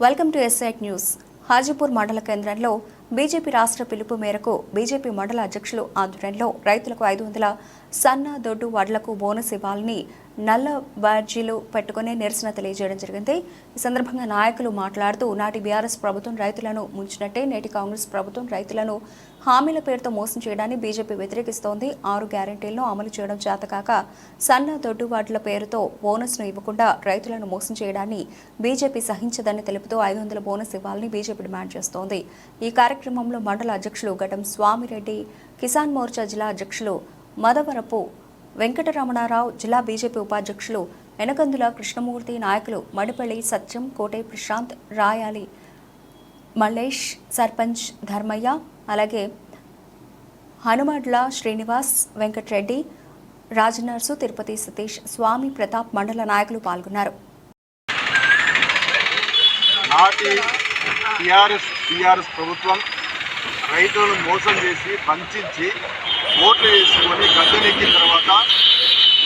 Welcome to ఎస్ఐట్ news Hajipur మండల కేంద్రంలో బీజేపీ రాష్ట్ర పిలుపు మేరకు బీజేపీ మండల అధ్యక్షులు ఆధ్వర్యంలో రైతులకు ఐదు వందల సన్న దొడ్డు వడ్లకు బోనస్ ఇవ్వాలని నల్ల బ్యాడ్జీలు పెట్టుకుని నిరసన తెలియజేయడం జరిగింది. ఈ సందర్భంగా నాయకులు మాట్లాడుతూ నాటి బీఆర్ఎస్ ప్రభుత్వం రైతులను ముంచినట్టే నేటి కాంగ్రెస్ ప్రభుత్వం రైతులను హామీల పేరుతో మోసం చేయడాన్ని బీజేపీ వ్యతిరేకిస్తోంది. ఆరు గ్యారంటీలను అమలు చేయడం చేతకాక సన్న దొడ్డుబాట్ల పేరుతో బోనస్ను ఇవ్వకుండా రైతులను మోసం చేయడాన్ని బీజేపీ సహించదని తెలుపుతూ ఐదు వందల బోనస్ ఇవ్వాలని బీజేపీ డిమాండ్ చేస్తోంది. ఈ కార్యక్రమంలో మండల అధ్యక్షులు ఘటం స్వామిరెడ్డి కిసాన్ మోర్చా జిల్లా అధ్యక్షులు మదవరపు వెంకటరమణారావు జిల్లా బీజేపీ ఉపాధ్యక్షులు ఎనకందుల కృష్ణమూర్తి నాయకులు మడిపల్లి సత్యం కోటే ప్రశాంత్ రాయాలి మల్లేష్ సర్పంచ్ ధర్మయ్య అలాగే హనుమడ్ల శ్రీనివాస్ వెంకట్రెడ్డి రాజనర్సు తిరుపతి సతీష్ స్వామి ప్రతాప్ మండల నాయకులు పాల్గొన్నారు. నాటి టీఆర్ఎస్ ప్రభుత్వం రైతులను మోసం చేసి వంచి ఓట్లు వేసుకొని గద్దెనెక్కిన తర్వాత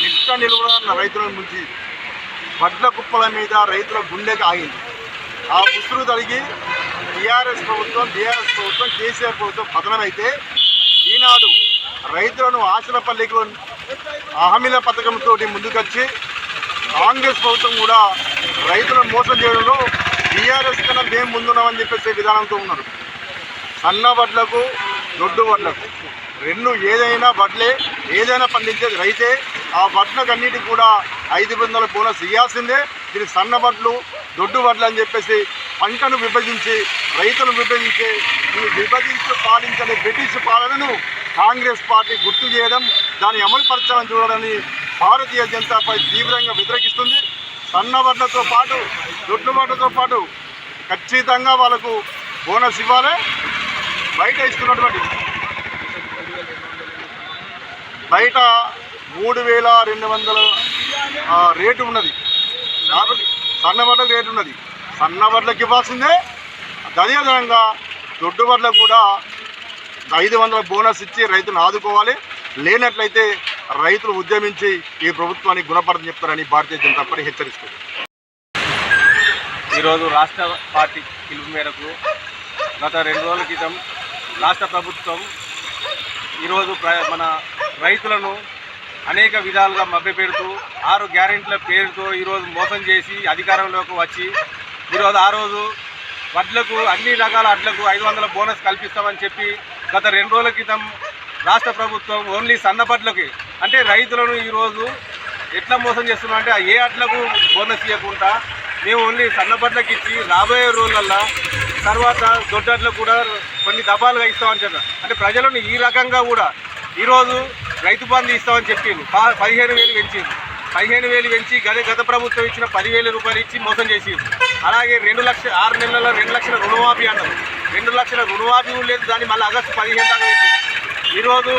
నిట్ట నిలువ రైతులను నుంచి వడ్ల కుప్పల మీద రైతుల గుండెకి ఆగింది. ఆ ఉసురు తడిగి టీఆర్ఎస్ ప్రభుత్వం బీఆర్ఎస్ ప్రభుత్వం కేసీఆర్ ప్రభుత్వం పతనమైతే ఈనాడు రైతులను ఆశల పల్లికలో హామీల పథకంతో ముందుకొచ్చి కాంగ్రెస్ ప్రభుత్వం కూడా రైతులను మోసం చేయడంలో బీఆర్ఎస్ కన్నా మేము ముందున్నామని చెప్పేసి విధానంతో ఉన్నారు. సన్న వడ్లకు దొడ్డు వడ్లకు. రెండు ఏదైనా వడ్లే ఏదైనా పండించేది రైతే ఆ వడ్లకు అన్నిటికి కూడా ఐదు వందల బోనస్ ఇవ్వాల్సిందే దీని సన్న వడ్లు దొడ్డు వడ్లు అని చెప్పేసి పంటను విభజించి రైతులను విభజించి ఈ విభజించి పాలించని బ్రిటిష్ పాలనను కాంగ్రెస్ పార్టీ గుర్తు చేయడం దాన్ని అమలుపరచాలని చూడాలని భారతీయ జనతా పార్టీ తీవ్రంగా వ్యతిరేకిస్తుంది. సన్న వడ్లతో పాటు దొడ్డు వడ్లతో పాటు ఖచ్చితంగా వాళ్ళకు బోనస్ ఇవ్వాలి. బయట ఇస్తున్నటువంటి బయట మూడు వేల రెండు వందల రేటు ఉన్నది. కాబట్టి సన్న వడ్లకు రేటు ఉన్నది. సన్న వడ్లకు ఇవ్వాల్సిందే. అదేవిధంగా దొడ్డు వడ్లకు కూడా ఐదు వందల బోనస్ ఇచ్చి రైతును ఆదుకోవాలి. లేనట్లయితే రైతులు ఉద్యమించి ఈ ప్రభుత్వానికి గుణపడని చెప్తారని భారతీయ జనతా పార్టీ హెచ్చరిస్తుంది. ఈరోజు రాష్ట్ర పార్టీ పిలుపు మేరకు గత రెండు రోజుల క్రితం రాష్ట్ర ప్రభుత్వం ఈరోజు ప్ర మన రైతులను అనేక విధాలుగా మభ్యపెడుతూ ఆరు గ్యారెంటీల పేరుతో ఈరోజు మోసం చేసి అధికారంలోకి వచ్చి ఈరోజు ఆ రోజు వడ్లకు అన్ని రకాల అడ్లకు ఐదు వందల బోనస్ కల్పిస్తామని చెప్పి గత రెండు రోజుల క్రితం రాష్ట్ర ప్రభుత్వం ఓన్లీ సన్నపట్లకి అంటే రైతులను ఈరోజు ఎట్లా మోసం చేస్తున్నాం అంటే ఏ అట్లకు బోనస్ ఇవ్వకుండా మేము ఓన్లీ సన్నపట్లకి ఇచ్చి రాబోయే రోజులల్లో తర్వాత దొడ్డట్లకు కూడా కొన్ని దఫాలుగా ఇస్తామని చెప్పారు. అంటే ప్రజలను ఈ రకంగా కూడా ఈరోజు రైతు బంధు ఇస్తామని చెప్పింది పదిహేను వేలు పెంచింది పదిహేను వేలు పెంచి గత గత ప్రభుత్వం ఇచ్చిన పదివేల రూపాయలు ఇచ్చి మోసం చేసింది అలాగే రెండు లక్షల ఆరు నెలల రెండు లక్షల రుణమాఫీ అన్నారు. రెండు లక్షల రుణమాఫీ లేదు దాన్ని మళ్ళీ ఆగస్టు పదిహేను దాకా పెంచింది ఈరోజు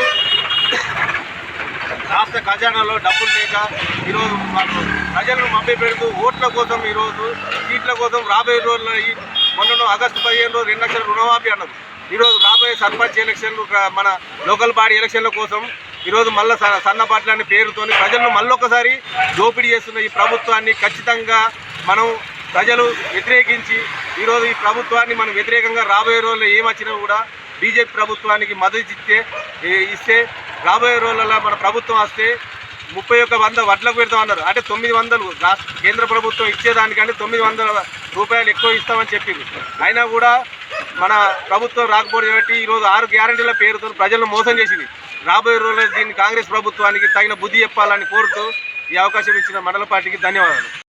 రాష్ట్ర ఖజానాలో డబ్బులు లేక ఈరోజు ప్రజలను మభ్య పెడుతూ ఓట్ల కోసం ఈరోజు సీట్ల కోసం రాబోయే రోజుల్లో ఈ మొన్న ఆగస్టు పదిహేను రోజు రెండు లక్షల రుణమాఫీ అన్నారు. ఈరోజు రాబోయే సర్పంచ్ ఎలక్షన్లు మన లోకల్ బాడీ ఎలక్షన్ల కోసం ఈరోజు మళ్ళీ సన్నపాట్ల అనే పేరుతోని ప్రజలను మళ్ళొకసారి దోపిడీ చేస్తున్న ఈ ప్రభుత్వాన్ని ఖచ్చితంగా మనం ప్రజలు వ్యతిరేకించి ఈరోజు ఈ ప్రభుత్వాన్ని మనం వ్యతిరేకంగా రాబోయే రోజుల్లో ఏమొచ్చినా కూడా బీజేపీ ప్రభుత్వానికి మద్దతు ఇస్తే ఇస్తే రాబోయే రోజులలో మన ప్రభుత్వం వస్తే ముప్పై ఒక్క వంద వడ్లకు పెడతాం అన్నారు. అంటే తొమ్మిది వందలు రాష్ట్ర కేంద్ర ప్రభుత్వం ఇచ్చేదానికంటే తొమ్మిది వందల రూపాయలు ఎక్కువ ఇస్తామని చెప్పింది అయినా కూడా మన ప్రభుత్వం రాకపోవడం కాబట్టి ఈరోజు ఆరు గ్యారంటీల పేరుతో ప్రజలను మోసం చేసింది. రాబోయే రోజుల్లో దీన్ని కాంగ్రెస్ ప్రభుత్వానికి తగిన బుద్ధి చెప్పాలని కోరుతూ ఈ అవకాశం ఇచ్చిన మండల పార్టీకి ధన్యవాదాలు.